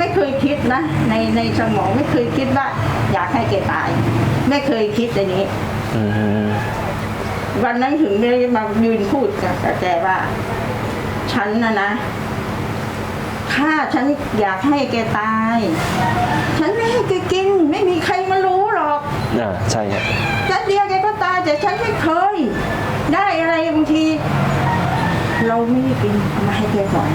ไม่เคยคิดนะ ในในสมองไม่เคยคิดว่า อยากให้แกตาย ไม่เคยคิดในนี้อืมวันนั้นถึงได้มายืนพูดกับแกว่า ฉันนะนะถ้าฉันอยากให้แกตาย ฉันไม่ให้แกกิน ไม่มีใครมารู้หรอกอ่าใช่ครับฉันเดียวแกก็ตายแต่ฉันไม่เคย ได้อะไรบางที เราไม่ได้กินเอามาให้แกก่อน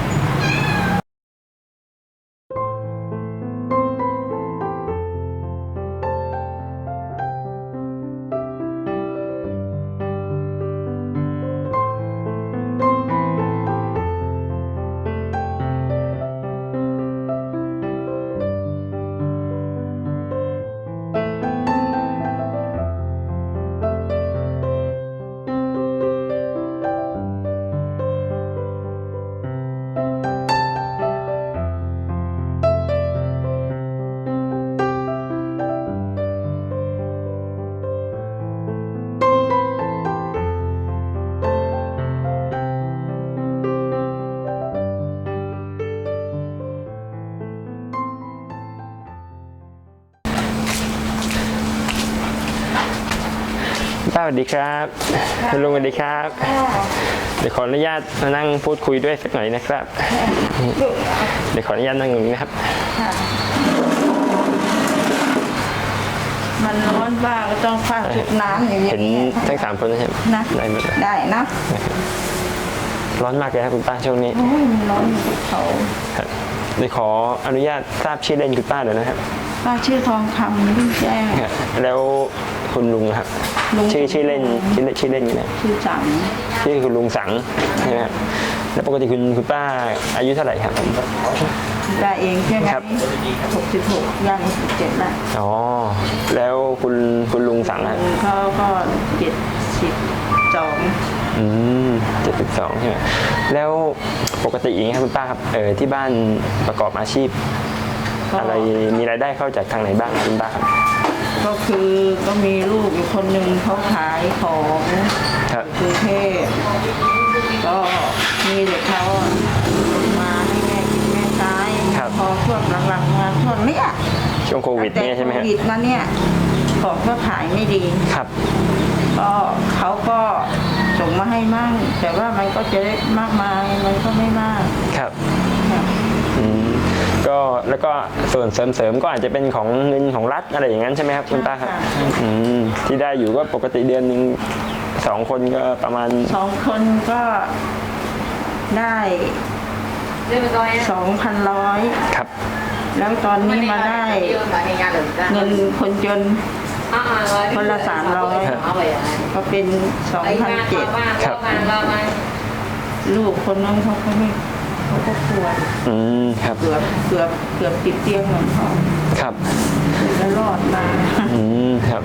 ป้าสวัสดีครับคุณลุงสวัสดีครับ เดี๋ยวขออนุญาตมานั่งพูดคุยด้วยสักหน่อยนะครับ เดี๋ยวขออนุญาตนั่งตรงนี้นะครับ มันร้อนบ้าก็ต้องผ้าชุบน้ำอย่างนี้เห็นทั้งสามคนนะครับนะได้หมดเลยได้นะ ร้อนมากเลยครับคุณป้าช่วงนี้โอ้ยมันร้อนอยู่ที่เขาครับเดี๋ยวขออนุญาตทราบชื่อเล่นคุณป้าหน่อยนะครับ ป้าชื่อทองคำรุ่งแจ้งครับแล้วคุณลุงครับ ลุงชื่อชื่อเล่นชื่อเล่นชื่อเล่นกันนะชื่อจังชื่อคุณลุงสังใช่ไหมครับแล้วปกติคุณคุณป้าอายุเท่าไหร่ครับได้เองใช่ไหมครับหกสิบหกย่างสิบเจ็ดละอ๋อแล้วคุณคุณลุงสังครับเขาก็เจ็ดสิบสองอืมเจ็ดสิบสองใช่ไหมแล้วปกติอย่างนี้ครับคุณป้าครับเออที่บ้านประกอบอาชีพ อะไรมีรายได้เข้าจากทางไหนบ้างคุณป้าครับ ก็คือก็มีลูกอยู่คนหนึ่งเขาขายของครับกรุงเทพก็มีเด็กเขาอะมาให้แม่กินแม่ใช้ครับ พอช่วงหลังๆมาช่วงเนี้ยช่วงโควิดเนี่ยใช่ไหมแต่ฮะโควิดมาเนี่ยของก็ขายไม่ดี ครับก็เขาก็ส่งมาให้มั่งแต่ว่ามันก็จะได้มากมายมันก็ไม่มาก ครับค่ะอืม ก็แล้วก็ส่วนเสริมๆก็อาจจะเป็นของเงินของรัฐอะไรอย่างนั้นใช่ไหมครับคุณป้าครับอืมที่ได้อยู่ก็ปกติเดือนหนึ่งสองคนก็ประมาณสองคนก็ได้สองพันร้อยครับแล้วตอนนี้มาได้เงินคนจนคนละ300ก็เป็นสองพันเจ็ดครับลูกคนนั้นเขาก็ไม่ เขาก็ป่วยอืมครับเกือบเกือบเกือบติดเตียงเหมือนเขาครับแล้วรอดมาอืมครับ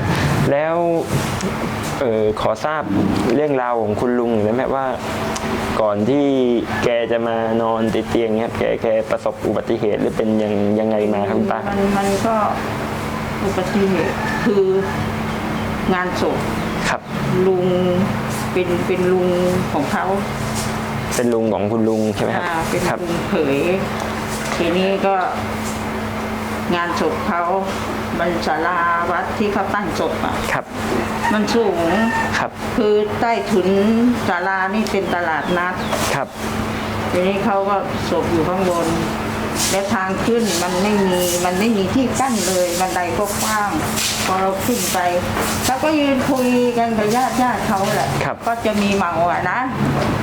แล้วเออขอทราบเรื่องราวของคุณลุงหน่อยได้ไหมว่า ก่อนที่แกจะมานอนติดเตียงเนี่ยแกแกประสบอุบัติเหตุหรือเป็นยังยังไงมาครับคุณป้ามันมันก็อุบัติเหตุคืองานศพ ครับ ลุงเป็นเป็นลุงของเขา เป็นลุงของคุณลุงใช่ไหมครับอ่าเป็นครับ ลุงเผยทีนี้ก็ งานศพเขามันศาลาวัดที่เขาตั้งศพอะ ครับมันสูง ครับคือใต้ถุนศาลานี่เป็นตลาดนัด ครับ ทีนี้เขาก็ศพอยู่ข้างบน และทางขึ้นมันไม่มีมันไม่มีที่กั้นเลยบันไดก็กว้าง พอเราขึ้นไปเขาก็ยืนคุยกันกับญาติญาติเขาแหละครับ ก็จะมีเมาอะนะ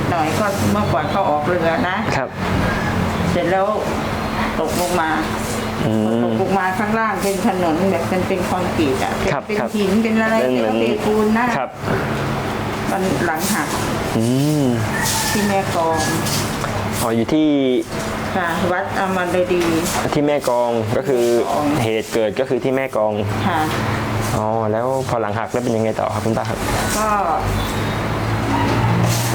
หน่อยก็เมื่อก่อนเขาออกเรือนะครับ เสร็จแล้วตกลงมาอืตมกลงมาข้างล่างเป็นถนนแบบเป็นเป็นคอนกรีตอะครับเป็นครับหินเป็นอะไรเป็นเหมืเป็อนนเปปูนนะครับ มันหลังหักอืม ที่แม่กลอง อ๋ออยู่ที่ค่ะวัดอมรดีที่แม่กลองก็คือแม่กลองเหตุเกิดก็คือที่แม่กลองค่ะอ๋อแล้วพอหลังหักแล้วเป็นยังไงต่อครับคุณป้าครับก็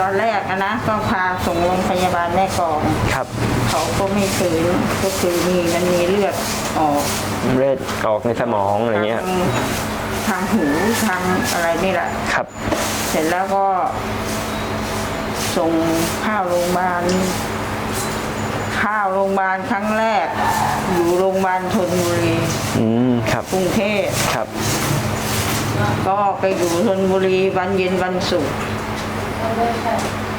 ตอนแรกอะนะก็พาส่งโรงพยาบาลแม่กลองครับ เขาก็ไม่ฟื้นก็คือมีมันมีเลือดออกเลือดออกในสมองอะไรเงี้ยทางทางหูทางอะไรนี่แหละครับ เสร็จแล้วก็ส่งเข้าโรงพยาบาล ขข้าวโรงพยาบาลครั้งแรก อยู่โรงพยาบาลธนบุรีอืมครับกรุงเทพครับ ก็ไปอยู่ธนบุรีวันเย็นวันศุกร์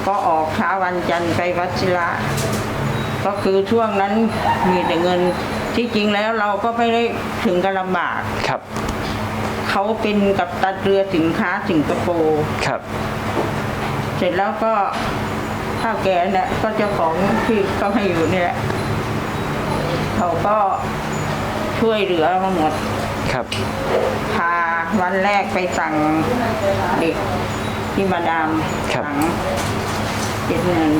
ก็ออกเช้าวันจันทร์ไปวัชิระก็คือช่วงนั้นมีแต่เงินที่จริงแล้วเราก็ไม่ได้ถึงกับลำบากครับ เขาเป็นกับตันเรือสินค้าสิงคโปร์ครับ เสร็จแล้วก็ ข้าวแกเนี่ยก็เจ้าของที่เขาให้อยู่นี่แหละเขาก็ช่วยเหลือมาหมด ครับพาวันแรกไปสั่งเด็กที่มาดามครับสั่งเจ็ดเงิน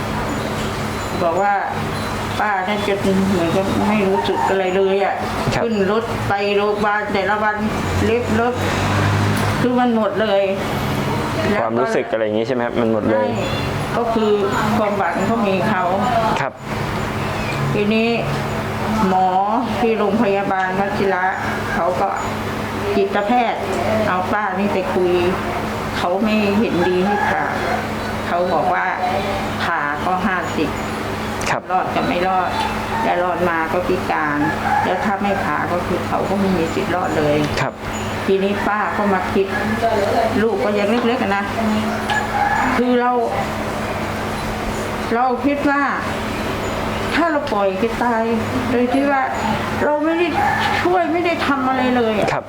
บอกว่าป้าน่าจะเหมือนกับไม่รู้สึกอะไรเลยอะครับ ขึ้นรถไปโรงพยาบาลแต่ละวันเล็บรถคือมันหมดเลยแล้ ความรู้สึกอะไรอย่างงี้ใช่ไหมครับมันหมดเลใช่ยก็คือความหวังเขามีเขาครับ ทีนี้หมอที่โรงพยาบาลวชิระเขาก็จิตแพทย์ เอาป้านี่ไปคุย เขาไม่เห็นดีให้ผ่าเขาบอกว่าผ่าก็ห้าสิบครับรอดก็ไม่รอดและรอดมาก็พิการ แล้วถ้าไม่ผ่าก็คือเขาก็ไม่มีสิทธิ์รอดเลยครับ ทีนี้ป้าก็มาคิด ลูกก็ยังเล็กๆอะนะ คือเรา เราคิดว่า ถ้าเราปล่อยแกตาย โดยที่ว่า เราไม่ได้ช่วยไม่ได้ทำอะไรเลยอะครับ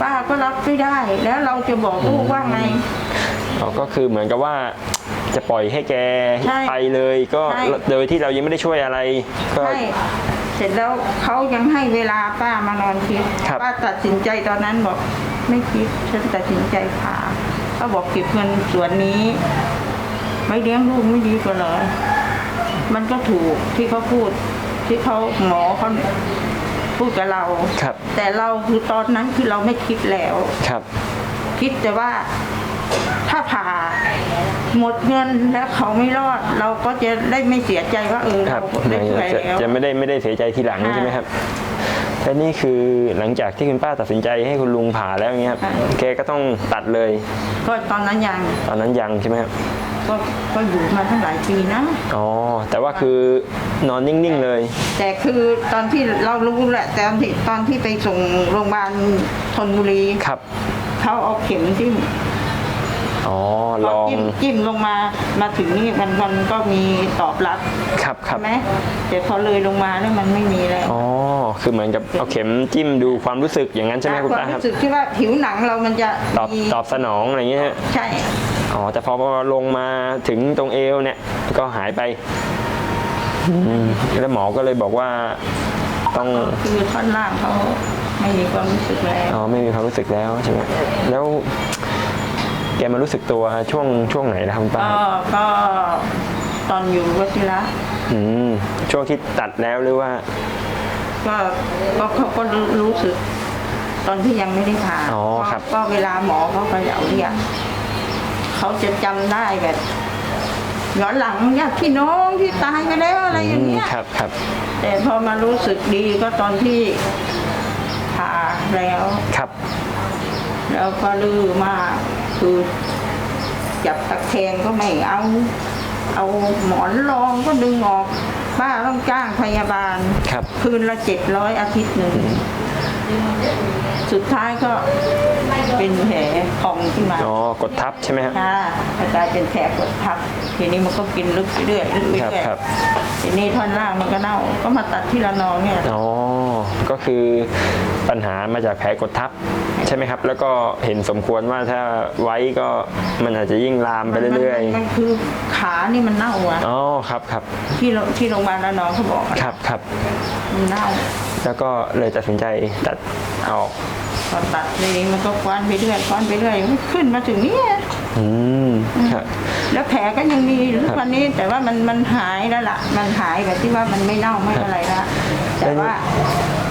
ป้าก็รับไม่ได้ แล้วเราจะบอกลูกว่าไงอ๋อก็คือเหมือนกับว่าจะปล่อยให้แกใช่ไปเลย ก็ใช่โดยที่เรายังไม่ได้ช่วยอะไร ก็ใช่ เสร็จแล้วเขายังให้เวลาป้ามานอนคิดครับ ป้าตัดสินใจตอนนั้นบอกไม่คิดฉันตัดสินใจผ่าก็บอกเก็บเงินส่วนนี้ไม่เลี้ยงลูกไม่ดีกว่าเหรอมันก็ถูกที่เขาพูด ที่เขาหมอเขาพูดกับเรา ครับแต่เราคือตอนนั้นคือเราไม่คิดแล้ว ครับ คิดแต่ว่า ถ้าผ่าหมดเงินแล้วเขาไม่รอด เราก็จะได้ไม่เสียใจว่าเออครัเราบได้ช่วยจะแล้ว จะไม่ได้ไม่ได้เสียใจทีหลังค่ะใช่ไหมครับและนี่คือหลังจากที่คุณป้าตัดสินใจให้คุณลุงผ่าแล้วอย่างเงี้ยครับค่ะ แกก็ต้องตัดเลยก็ตอนนั้นยังตอนนั้นยังใช่ไหมครับก็ก็อยู่มาตั้งหลายปีนะ อ๋อแต่ว่าคือนอนนิ่งๆเลย แต่คือตอนที่เรารู้แหละแต่ตอนที่ตอนที่ไปส่งโรงพยาบาลธนบุรีครับ เขาเอาเข็มจิ้ม อ๋อลเขาอง จิ้มจิ้มลงมามาถึงนี่มันมันก็มีตอบรับครับครัใช่บไหมแต่พอเลยลงมาแล้วมันไม่มีแล้วอ๋อ คือเหมือนกับเอาเข็มจิ้มดูความรู้สึกอย่างนั้นใช่ไหมคุณควาป้ามครับ รู้สึกที่ว่าผิวหนังเรามันจะตอบมีตอบสนองอะไรอย่างเงี้ยฮะใช่ อ๋อ แต่พอลงมาถึงตรงเอวเนี่ย ก็หายไปอืมแล้วหมอก็เลยบอกว่าต้อง คือท่อนล่างเขาไม่มีความรู้สึกแล้ว อ๋อ ไม่มีความรู้สึกแล้วใช่ไหมแล้ว แกมารู้สึกตัวช่วงช่วงไหนนะครับคุณป้าก็ก็ตอนอยู่วชิระอืมช่วงที่ตัดแล้วหรือว่า ก็ก็เขาก็รู้รู้สึก ตอนที่ยังไม่ได้ผ่าอ๋อครับ ก็เวลาหมอเขาเขย่าเรียกเขาจะจำได้แบบย้อนหลังญาติพี่น้องที่ตายไปแล้วอะไรอย่างเงี้ยมครับครับแต่พอมารู้สึกดีก็ตอนที่ผ่าแล้ว ครับ แล้วก็ลือมาก คือจับตะแคงก็ไม่เอา เอาหมอนรองก็ดึงออก ป้าต้องจ้างพยาบาล ครับ คืนละเจ็ดร้อยอาทิตย์หนึ่ง สุดท้ายก็เป็นแผลพองขึ้นมาอ๋อกดทับใช่ไหมครับค่ะกลายเป็นแผลกดทับ ทีนี้มันก็กินลึกไปเรื่อยลึกไปครับเรื่อยครับทีนี้ท่อนล่างมันก็เน่า ก็มาตัดที่ละนองเนี่ยอ๋อ ก็คือปัญหามาจากแผลกดทับใช่ไหมครับ แล้วก็เห็นสมควรว่าถ้าไว้ก็มันอาจจะยิ่งลามไปเรื่อยมันมันคือขานี่มันเน่าอะๆ อ๋อ ครับครับที่โรงที่โรงพยาบาลละนองเขาบอกอะครับครับมันเน่าแล้วก็เลยตัดสินใจตัดออกพอตัดเลยมันก็คว้านไปเรื่อยคว้านไปเรื่อยมันขึ้นมาถึงเนี่ยอืมครับ แล้วแผลก็ยังมีอยู่ทุกวันนี้แต่ว่ามันมันหายแล้วล่ะ มันหายแบบที่ว่ามันไม่เน่าไม่อะไรละแต่ว่า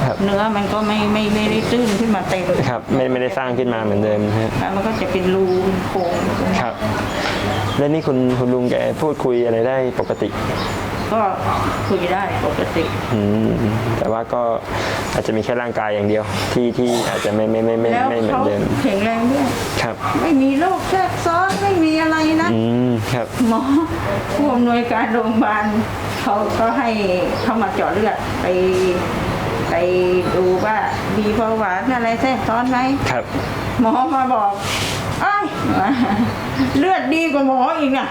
ครับเนื้อมันก็ไม่ไม่ไม่ได้ตื้นขึ้นมาเต็มครับ ไม่ไม่ได้สร้างขึ้นมาเหมือนเดิมนะฮะแล้วมันก็จะเป็นรูโป่งครับ แล้วนี่คุณคุณลุงแกพูดคุยอะไรได้ปกติ ก็คุยได้ปกติ อืมแต่ว่าก็อาจจะมีแค่ร่างกายอย่างเดียว ที่ที่อาจจะไม่ไม่ไม่ไม่แล้วไม่เหมือเขานเดิมแข็งแรงด้วย ครับ ไม่มีโรคแทรกซ้อนไม่มีอะไรนะ อืมครับ หมอผู้อำนวยการโรงพยาบาลเขาก็ให้เข้ามาเจาะเลือดไปไปดูว่ามีเบาหวานอะไรแทรกซ้อนไหมครับ หมอมาบอกไอ้ายเลือดดีกว่าหมออีกอะ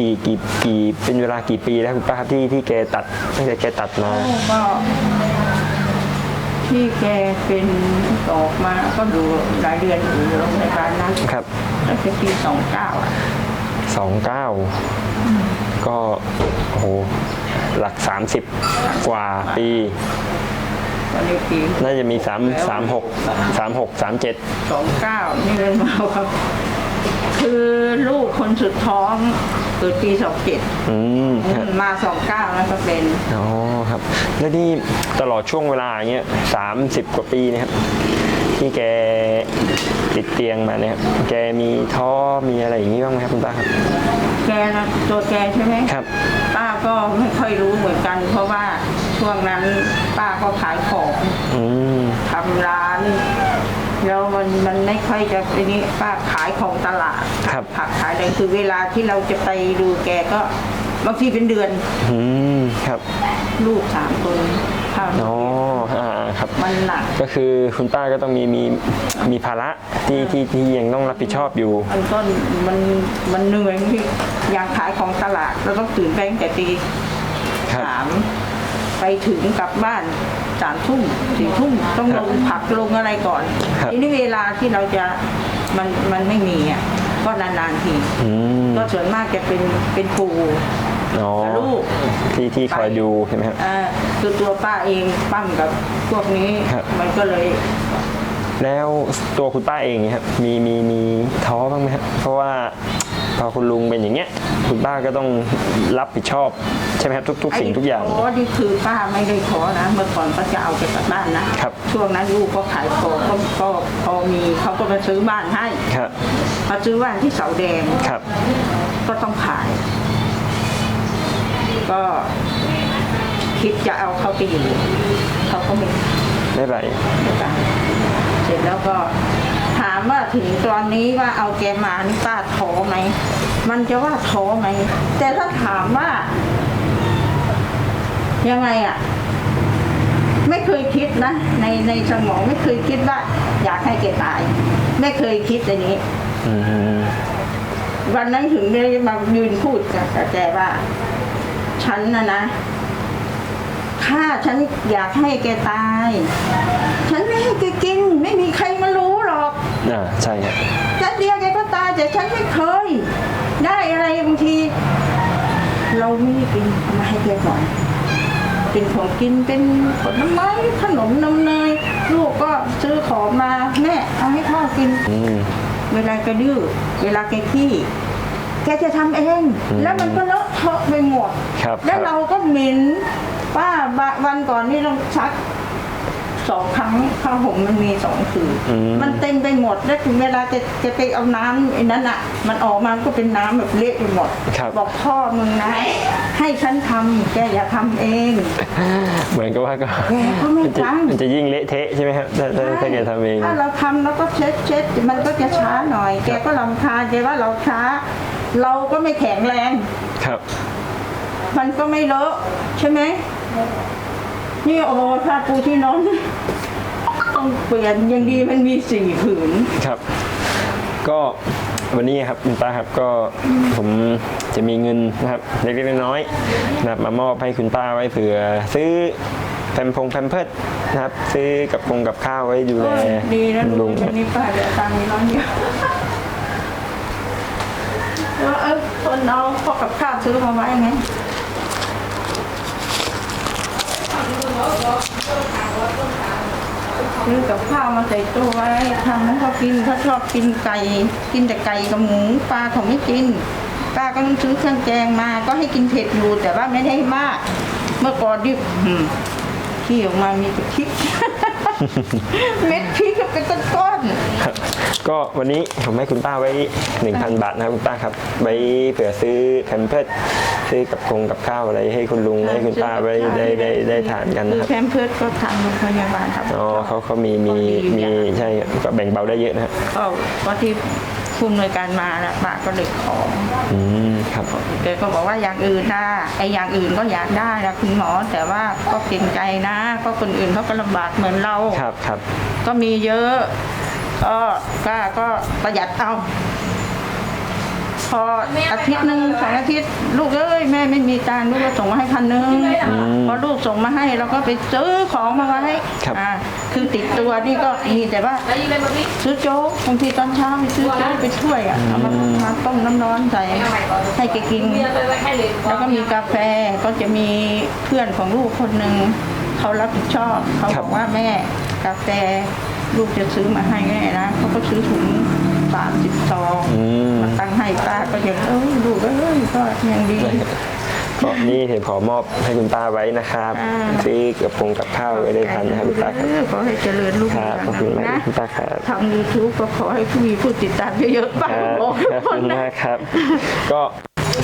กี่กี่กี่เป็นเวลากี่ปีแล้วคุณป้าครับที่ที่แกตัดตั้งแต่แกตัดมาก็ที่แกเป็นออกมาก็ดูหลายเดือนอยู่โรงพยาบาลนะครับตั้งแต่ปีสองเก้าอะสองเก้าก็โอ้โหหลักสามสิบกว่าปีตอนนี้ปีน่าจะมีสามสามหกสามหกสามเจ็ดสองเก้านี่เลยมาครับคือลูกคนสุดท้อง เกิดปีสองเจ็ดอืมครับมาสองเก้าแล้วก็เป็นอ๋อครับ แล้วนี่ตลอดช่วงเวลาอย่างเงี้ยสามสิบกว่าปีเนะครับที่แกติดเตียงมาเนี่ยครับแกมีท้อมีอะไรอย่างงี้บ้างไหมครับคุณป้าครับ แกนะตัวแกใช่ไหมครับ ป้าก็ไม่ค่อยรู้เหมือนกัน เพราะว่าช่วงนั้นป้าก็ขายของอืมทำร้าน แล้วมันมันไม่ค่อยจะไอ้นี้ป้าขายของตลาดครับ ผักขายอะไรคือเวลาที่เราจะไปดูแกก็บางทีเป็นเดือนอืมครับลูกสามคนข้าวอ๋ออ่าครับ มันหนัก ก็คือคุณป้าก็ต้องมีมีมีภาระที่ที่ที่ยังต้องรับผิดชอบอยู่ มันก็มันมันเหนื่อยที่อย่างขายของตลาดเราต้องตื่นไปตั้งแต่ตีครับ สาม ไปถึงกลับบ้านสามทุ่มสี่ทุ่มต้องลงผักลงอะไรก่อนครับทีนี้เวลาที่เราจะมันมันไม่มีอะก็นานๆทีอืมก็ส่วนมากจะเป็นเป็นปูอ๋อกับลูกที่ที่คอยดูใช่ไหมครับอ่าคือตัวป้าเองปั้มกับพวกนี้ครับมันก็เลย แล้วตัวคุณป้าเองเนี่ยครับมีมีมีท้อบ้างไหมครับเพราะว่า พอคุณลุงเป็นอย่างเงี้ยคุณป้าก็ต้องรับผิดชอบใช่ไหมครับทุก ๆ สิ่งทุกอย่างไท้อนี่คือป้าไม่ได้ท้อนะ เมื่อก่อนก็จะเอาไปกลับบ้านนะครับ ช่วงนั้นลูกก็ขายของก็ก็พอมีเขาก็มาซื้อบ้านให้ครับมาซื้อบ้านที่เสาแดงครับ ก็ต้องขาย ก็คิดจะเอาเขาไปอยู่เขาก็ไม่ไม่ไป ไม่ไปเสร็จแล้วก็ถามว่าถึงตอนนี้ว่าเอาแกมานี่ป้าท้อไหม มันจะว่าท้อไหม แต่ถ้าถามว่า ยังไงอะ ไม่เคยคิดนะ ในในสมองไม่เคยคิดว่า อยากให้แกตาย ไม่เคยคิดอย่างนี้อืมวันนั้นถึงได้มายืนพูดกับแกว่า ฉันนะนะถ้าฉันอยากให้แกตาย ฉันไม่ให้แกกิน ไม่มีใครมารู้หร อกอ่าใช่ครับแป๊บเดียวแกก็ตายแต่ฉันไม่เคย ได้อะไรบางที เราไม่ได้กินเอามาให้แกก่อน เป็นของกินเป็นผลไม้ขนมนมเนยลูกก็ซื้อของมาแม่เอาให้พ่อกิน อืม เวลาแกดื้อเวลาแกขี้แกจะทำเอง อืมแล้วมันก็เลอะเทอะไปหมด ครับแล้วครับเราก็เหม็นป้าบะวันก่อนนี่เราซัก สองครั้งผ้าห่มมันมีสองผืนอืม มันเต็มไปหมดแล้วถึงเวลาจะจะไปเอาน้ำไอ้นั้นอะ มันออกมาก็เป็นน้ำแบบเละไปหมดครับ บอกพ่อมึงนะ ให้ฉันทำแกอย่าทำเอง เหมือนกับว่าก็แกก็ไม่มันจะฟัง มันจะยิ่งเละเทะใช่ไหมครับถ้าถ้าถ้าแกทำเอง ถ้าเราทำแล้วก็เช็ดเช็ดมันก็จะช้าหน่อย แกก็ลำคาญแกว่าเราช้า เราก็ไม่แข็งแรง ครับ มันก็ไม่เลอะใช่ไหม นี่โอ้โหผ้าปูที่นอนต้องเปลี่ยนยังดีมันมีสี่ผืน ครับ ก็วันนี้ครับคุณป้าครับก็ผมจะมีเงินนะครับเล็กๆน้อยๆนะครับมามอบให้คุณป้าไว้เผื่อซื้อแพมพงแพมเพิร์ดนะครับ ซื้อกับกงกับข้าวไว้ดูแลดีนะคุณลุลุงงวันนี้ป้าเดี๋ยวตังค์มีน้อยเดียวแล้วเออคนเอาพวกกับข้าวซื้อมาไว้ไง ซื้อกับข้าวมาใส่ตู้ไว้ทำให้เขากินเขาชอบกินไก่ กินแต่ไก่กับหมูปลาเขาไม่กินป้าก็ต้องซื้อเครื่องแกงมาก็ให้กินเผ็ดอยู่แต่ว่าไม่ได้มาก เมื่อก่อนดิอืมขี้ออกมามีแต่พริก เม็ดพริกก็เป็นก้อนก็วันนี้ผมให้คุณป้าไว้ 1,000 บาทนะครับคุณป้าครับ ไว้เผื่อซื้อแพมเพิร์ด ซื้อกับกงกับข้าวอะไรให้คุณลุงให้คุณป้าไว้ได้ได้ได้ทานกันคืนะอครับแพมเพิร์ดก็ทางโรงพยาบาลครับ อ๋อเขาเขามีมีมีใช่ครับก็แบ่งเบาได้เยอะนะครับก็ก็ที่ผู้อำนวยการมาแล้วป้าก็เลยขออืมครับ แกก็บอกว่าอย่างอื่นนะไอ้อย่างอื่นก็อยากได้นะคุณหมอ แต่ว่าก็เกรงใจนะก็คนอื่นเขาก็ลำบากเหมือนเรา ครับครับก็มีเยอะก็ก็ก็ประหยัดเอา พออาทิตย์หนึ่งสองอาทิตย์ลูกเอ้ยแม่ไม่มีตังค์ลูกก็ส่งมาให้พันหนึ่งพอลูกส่งมาให้เราก็ไปซื้อของมาไว้ครับ อ่าคือติดตัวนี่ก็มีแต่ว่า ซื้อโจ๊กบางทีตอนเช้าไปซื้อโจ๊กไปช่วยอะเอามามาต้มน้ำร้อนใส่ให้แกกิน แล้วก็มีกาแฟก็จะมีเพื่อนของลูกคนหนึ่งเขารับผิดชอบเขาครับ บอกว่าแม่กาแฟลูกจะซื้อมาให้แม่นะเขาก็ซื้อถุงสามสิบซองอืม มาตั้งให้ป้าก็ยังเออลูกเอ้ยก็ยังดี ก็นี่เดี๋ยวขอมอบให้คุณป้าไว้นะครับอ่า ซื้อกับพงกับข้าวไว้ได้ทันนะครับคุณป้าครับ เออขอให้เจริญรุ่งคเรืรัอบงขอบคุณมากนะคุณป้าครับทำยูทูบก็ขอให้ผู้มีผู้ติดตามเยอะๆป้าครับบอกทุกขอบคนคุณนะ มากครับ ก็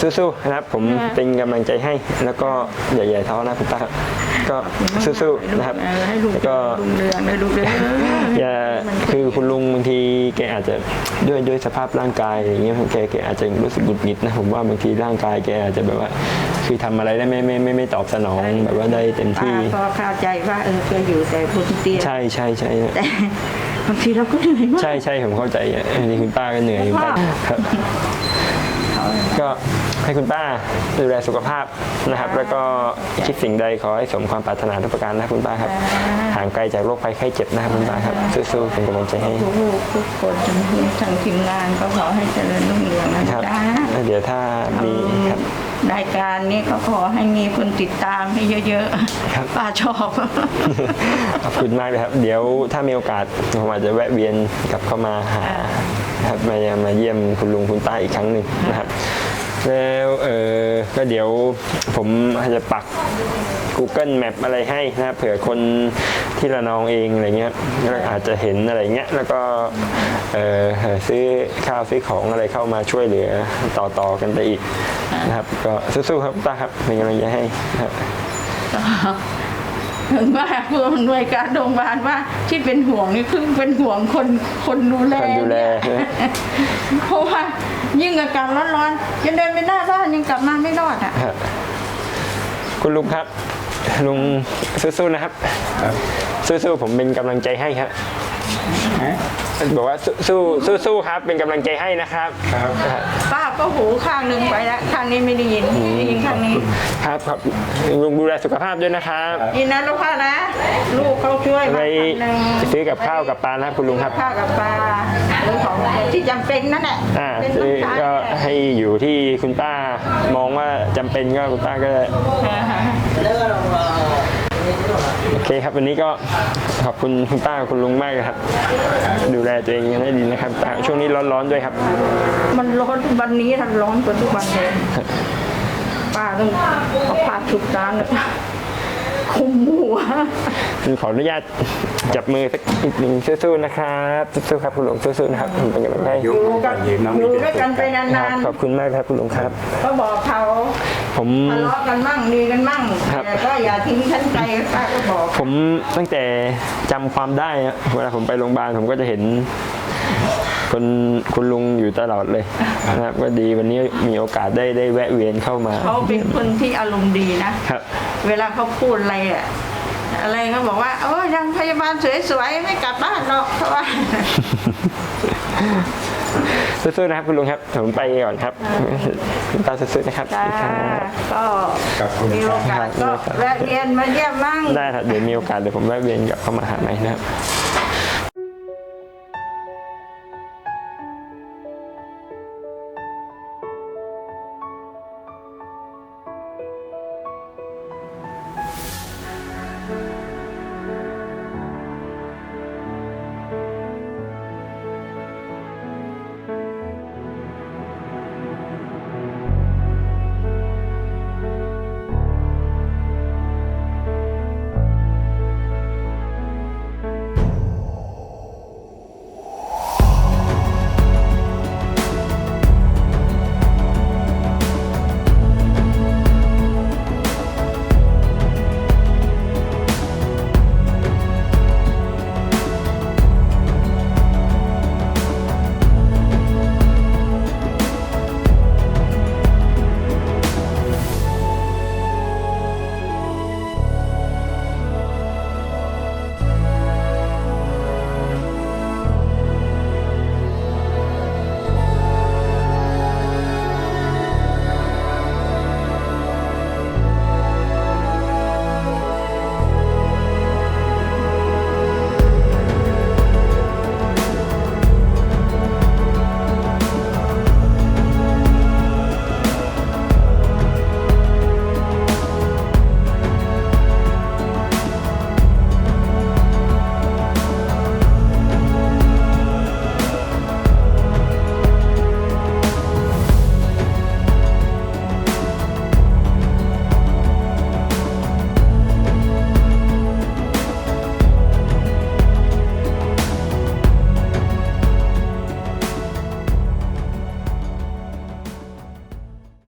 สู้ๆนะครับผมค่ะเป็นกำลังใจให้แล้วก็อย่าใหญ่ท้อนะคุณป้าครับก็สู้ๆนะครับเออให้ลูกแล้วก็รุ่งเรืองให้ลูกเรืองอย่าคือคุณลุงบางทีแกอาจจะด้วยด้วยสภาพร่างกายอย่างเงี้ยแกแกอาจจะรู้สึกหงุดหงิดนะผมว่าบางทีร่างกายแกอาจจะแบบว่า คือทำอะไรได้ไม่ไม่ไม่ไม่ตอบสนองแบบว่าได้เต็มป้าที่ก็เข้าใจว่าเออแกอยู่แต่บนเตียงใช่ใช่ใช่แต่บางทีเราก็เหนื่อยมากใช่ใช่ผมเข้าใจอะอันนี้คุณป้าก็เหนื่อยคุณป้าครับ ก็ให้คุณป้าดูแลสุขภาพนะครับ แล้วก็คิดสิ่งใดขอให้สมความปรารถนาทุกประการนะคุณป้าครับ ห่างไกลจากโรคภัยไข้เจ็บนะครับคุณป้าครับ สู้ๆเป็นกำลังใจให้ลูกๆทุกคนทั้งทีมทั้งทีมงานก็ขอให้เจริญรุ่งเรืองนะครับจ๊ะแล้วเดี๋ยวถ้ามีครับ รายการนี้ก็ขอให้มีคนติดตามให้เยอะครับๆป้าชอบ ขอบคุณมากเลยครับ เดี๋ยวถ้ามีโอกาสผมอาจจะแวะเวียนกลับเข้ามาหาครับมามาเยี่ยมคุณลุงคุณป้าอีกครั้งหนึ่งนะครับ แล้วเออก็เดี๋ยวผมอาจจะปัก Google Map อะไรให้นะครับเผื่อคนที่ระนองเองอะไรเงี้ยก็อาจจะเห็นอะไรเงี้ยแล้วก็เออซื้อข้าวซื้อของอะไรเข้ามาช่วยเหลือต่อๆกันไปอีกนะครับก็สู้ๆครับป้าครับเป็นกำลังใจให้ครับถึงว่าผู้อำนวยการโรงพยาบาลว่าที่เป็นห่วงนี่คือเป็นห่วงคนคนดูแลคนดูแลเนี่ยเพราะว่า ยิ่งอากาศร้อนๆยังเดินไปหน้าบ้านยังกลับมาไม่รอดอะครับคุณลุงครับ ลุงสู้ๆนะครับ สู้ๆผมเป็นกำลังใจให้ครับบอกว่าสู้สู้สู้ๆครับ เป็นกำลังใจให้นะครับครับป้าก็ หูข้างหนึ่งไปแล้วข้างนี้ไม่ได้ยินได้ยินข้างนี้ครับครับลุงดูแลสุขภาพด้วยนะครับยินนะลูกพ่อนะ ลูกเขาช่วยไปมาพันหนึ่งซื้อกับข้าวกับปลานะครับคุณลุงครับข้าวกับปลาหรือของที่จำเป็นนั่นแหละอ่าเป็นซื้ต้อองใช้ก็ให้อยู่ที่คุณป้ามองว่าจำเป็นก็คุณป้าก็ โอเคครับ วันนี้ก็ขอบคุณคุณป้ากับคุณลุงมากเลยครับ ดูแลตัวเองกันให้ดีนะครับแต่ช่วงนี้ร้อนๆด้วยครับ มันร้อนวันนี้ทันร้อนกว่าทุกวันเลยป้าต้องเอาผ้าชุบน้ำเลยคุมหัวขออนุญาตจับมือสักนิดหนึ่งสู้ๆนะครับสู้ๆครับคุณลุงสู้ๆนะครับผมเป็นกำลังใจให้อยู่กันอยู่ด้วยกันไปนาครับนขอบคุณมากครับคุณลุงครับๆก็บอกเขา ผมทะเลาะกันมั่งดีกันมั่งครับ แต่ก็อย่าทิ้งฉันไปป้าก็บอกผมตั้งแต่จำความได้อะเวลาผมไปโรงพยาบาลผมก็จะเห็นคนคุณลุงอยู่ตลอดเลยนะครับก็ดีวันนี้มีโอกาสได้ได้แวะเวียนเข้ามาเขาเป็นคนที่อารมณ์ดีนะ ครับ เวลาเขาพูดอะไรอะอะไรเขาบอกว่าโอ้ยยังพยาบาลสวยๆไม่กลับบ้านหรอกเพราะว่า สู้ๆนะครับคุณลุงครับผมไปก่อนครับคุณตาสู้ๆนะครับจ้าครับก็ขอบคุณมีโอกาสก็ครับแวะเวียนมาเยี่ยมมั่งได้ครับเดี๋ยวมีโอกาสเดี๋ยวผมแวะเวียนกลับเข้ามาหาใหม่นะครับ